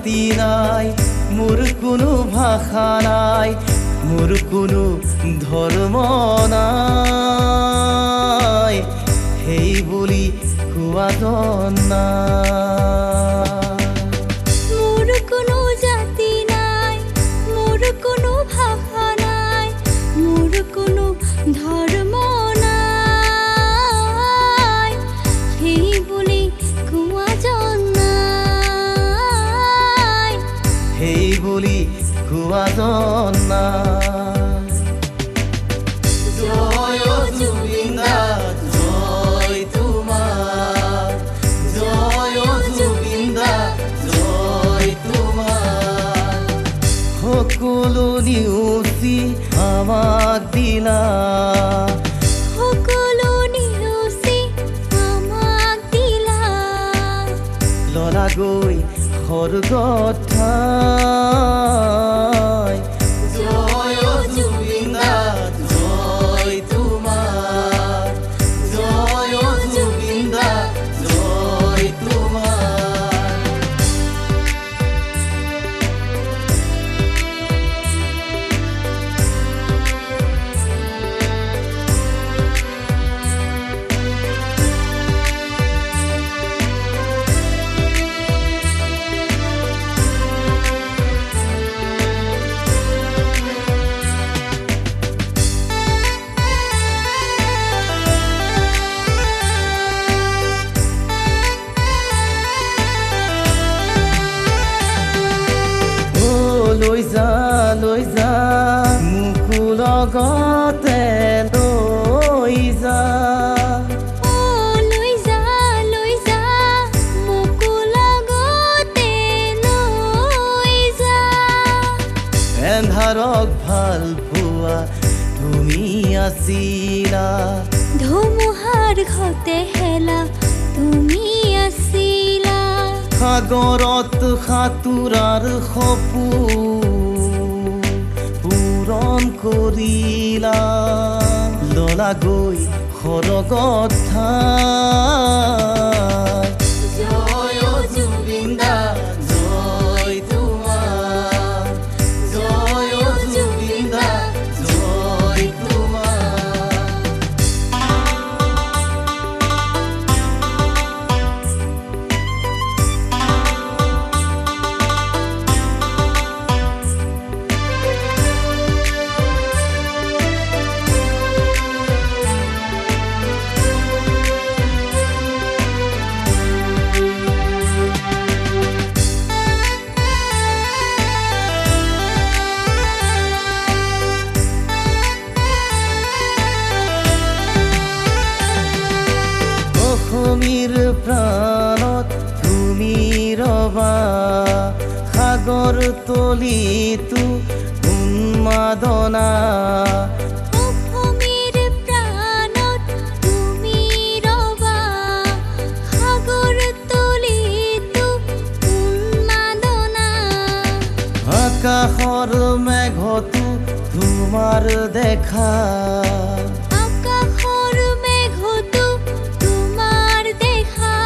জাতি নাই মোর কোনো ভাষা নাই মোর কোনো ধর্ম নাই। সেই বুলি কোৱা নাই। দা জয় তোমাৰ সকলো নিউচি আমাক দিলা সকলো নিৰুচি আমাক দিলা। ললা গৈ স্বৰ্গত এন্ধাৰক ভালো পোৱা তুমি আছিলা ধুমুহাৰ ঘতে হেলা তুমি আছিলা সাগৰত সাঁতোৰাৰ সপোন পূৰণ কৰিলা ললা গৈ সৰগত ঠাই সাগৰ তলিতো উন্মাদনা আকাশৰ মেঘতো তোমাৰ দেখা। আকাশৰ মেঘতো তোমাৰ দেখা।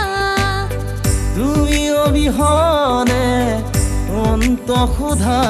তুমি অবিহনে তো ক্ষুধা।